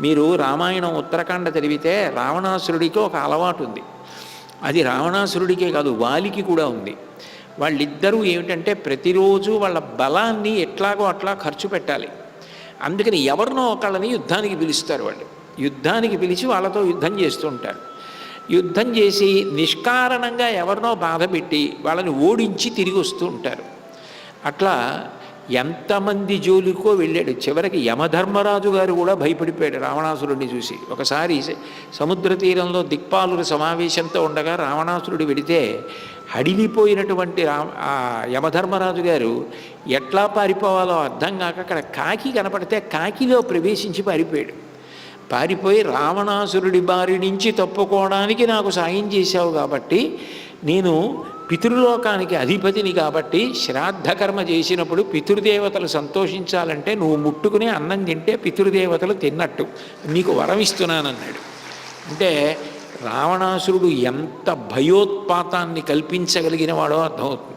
మీరు రామాయణం ఉత్తరాఖండ చదివితే రావణాసురుడికి ఒక అలవాటు ఉంది. అది రావణాసురుడికే కాదు వాలికి కూడా ఉంది. వాళ్ళిద్దరూ ఏమిటంటే ప్రతిరోజు వాళ్ళ బలాన్ని ఎట్లాగో అట్లా ఖర్చు పెట్టాలి. అందుకని ఎవరినో ఒకళ్ళని యుద్ధానికి పిలుస్తారు వాళ్ళు. యుద్ధానికి పిలిచి వాళ్ళతో యుద్ధం చేస్తూ ఉంటారు. యుద్ధం చేసి నిష్కారణంగా ఎవరినో బాధ పెట్టి వాళ్ళని ఓడించి తిరిగి వస్తూ ఉంటారు. అట్లా ఎంతమంది జోలికో వెళ్ళాడు. చివరికి యమధర్మరాజు గారు కూడా భయపడిపోయాడు రావణాసురుడిని చూసి. ఒకసారి సముద్ర తీరంలో దిక్పాలుల సమావేశంతో ఉండగా రావణాసురుడు వెడితే అడిగిపోయినటువంటి రా యమధర్మరాజు గారు ఎట్లా పారిపోవాలో అర్థం కాక అక్కడ కాకి కనపడితే కాకిలో ప్రవేశించి పారిపోయాడు. పారిపోయి రావణాసురుడి బారి నుంచి తప్పుకోవడానికి నాకు సాయం చేశావు కాబట్టి నేను పితృలోకానికి అధిపతిని కాబట్టి శ్రాద్ధకర్మ చేసినప్పుడు పితృదేవతలు సంతోషించాలంటే నువ్వు ముట్టుకుని అన్నం తింటే పితృదేవతలు తిన్నట్టు. నీకు వరం ఇస్తున్నానన్నాడు అంటే రావణాసురుడు ఎంత భయోత్పాతాన్ని కల్పించగలిగిన వాడో అర్థమవుతుంది.